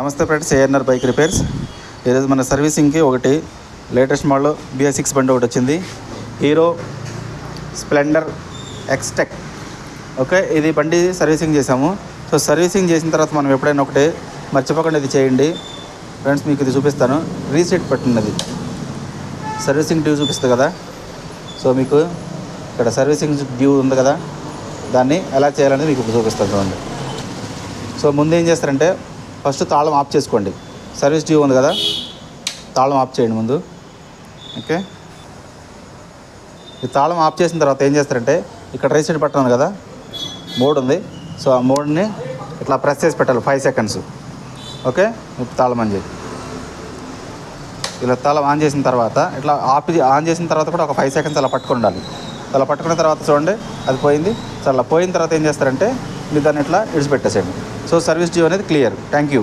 నమస్తే friends ANR bike repairs. ఈరోజు మన సర్వీసింగ్కి ఒకటి లేటెస్ట్ మోడల్ బిఎస్ సిక్స్ బండి ఒకటి వచ్చింది. హీరో స్ప్లెండర్ ఎక్స్టెక్ ఓకే ఇది బండి సర్వీసింగ్ చేసాము సో సర్వీసింగ్ చేసిన తర్వాత మనం ఎప్పుడైనా ఒకటి మర్చిపోకుండా ఇది చేయండి. ఫ్రెండ్స్ మీకు ఇది చూపిస్తాను. రీసెట్ పట్టున్నది సర్వీసింగ్ డ్యూ చూపిస్తుంది కదా. సో మీకు ఇక్కడ సర్వీసింగ్ డ్యూ ఉంది కదా. దాన్ని ఎలా చేయాలనేది మీకు చూపిస్తాను చూడండి. సో ముందు ఏం చేస్తారంటే ఫస్ట్ తాళం ఆఫ్ చేసుకోండి. సర్వీస్ డ్యూ ఉంది కదా? తాళం ఆఫ్ చేయండి ముందు. ఓకే? ఈ తాళం ఆఫ్ చేసిన తర్వాత ఏం చేస్తారంటే ఇక్కడ రీసెట్ బటన్ ఉంది కదా? మోడ్ ఉంది. సో ఆ మోడ్ని ఇట్లా ప్రెస్ చేసి పెట్టాలి ఫైవ్ సెకండ్స్ ఓకే? ఇప్పుడు తాళం అని చెప్పి ఇలా తాళం ఆన్ చేసిన తర్వాత ఇట్లా ఆఫ్ ఆన్ చేసిన తర్వాత కూడా ఒక ఫైవ్ సెకండ్స్ అలా పట్టుకుండాలి ఉండాలి. అలా పట్టుకున్న తర్వాత చూడండి అది పోయింది. సో అలా పోయిన తర్వాత ఏం చేస్తారంటే మీరు దాన్ని ఇట్లా విడిచిపెట్టేసేయండి సో సర్వీస్ డ్యూ అనేది క్లియర్ థ్యాంక్ యూ